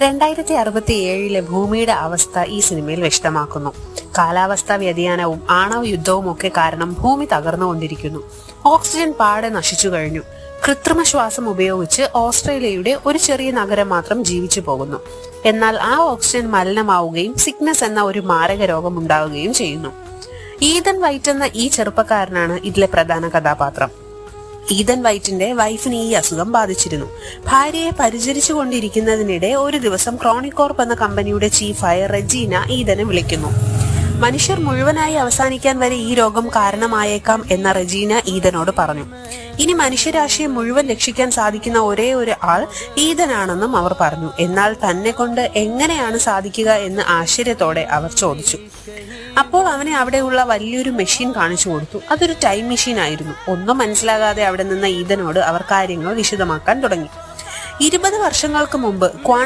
രണ്ടായിരത്തി അറുപത്തി ഏഴിലെ ഭൂമിയുടെ അവസ്ഥ ഈ സിനിമയിൽ വ്യക്തമാക്കുന്നു. കാലാവസ്ഥാ വ്യതിയാനവും ആണവ യുദ്ധവും ഒക്കെ കാരണം ഭൂമി തകർന്നുകൊണ്ടിരിക്കുന്നു. ഓക്സിജൻ പാടെ നശിച്ചു കഴിഞ്ഞു. കൃത്രിമ ശ്വാസം ഉപയോഗിച്ച് ഓസ്ട്രേലിയയുടെ ഒരു ചെറിയ നഗരം മാത്രം ജീവിച്ചു പോകുന്നു. എന്നാൽ ആ ഓക്സിജൻ മലിനമാവുകയും സിക്നസ് എന്ന ഒരു മാരക രോഗം ഉണ്ടാവുകയും ചെയ്യുന്നു. ഈതൻ വൈറ്റ് എന്ന ഈ ചെറുപ്പക്കാരനാണ് ഇതിലെ പ്രധാന കഥാപാത്രം. ഈതൻ വൈറ്റിന്റെ വൈഫിന് ഈ അസുഖം ബാധിച്ചിരുന്നു. ഭാര്യയെ പരിചരിച്ചു കൊണ്ടിരിക്കുന്നതിനിടെ ഒരു ദിവസം ക്രോണിക്കോർപ്പ് എന്ന കമ്പനിയുടെ ചീഫായ റെജീന ഈതനെ വിളിക്കുന്നു. മനുഷ്യർ മുഴുവനായി അവസാനിക്കാൻ വരെ ഈ രോഗം കാരണമായേക്കാം എന്ന റെജീന ഈതനോട് പറഞ്ഞു. ഇനി മനുഷ്യരാശിയെ മുഴുവൻ രക്ഷിക്കാൻ സാധിക്കുന്ന ഒരേ ഒരു ആൾ ഈതനാണെന്നും അവർ പറഞ്ഞു. എന്നാൽ തന്നെ കൊണ്ട് എങ്ങനെയാണ് സാധിക്കുക എന്ന് ആശ്ചര്യത്തോടെ അവർ ചോദിച്ചു. അപ്പോൾ അവനെ അവിടെയുള്ള വലിയൊരു മെഷീൻ കാണിച്ചു കൊടുത്തു. അതൊരു ടൈം മെഷീൻ ആയിരുന്നു. ഒന്നും മനസ്സിലാകാതെ അവിടെ നിന്ന ഈതനോട് അവർ കാര്യങ്ങൾ വിശദമാക്കാൻ തുടങ്ങി. ഇരുപത് വർഷങ്ങൾക്ക് മുമ്പ്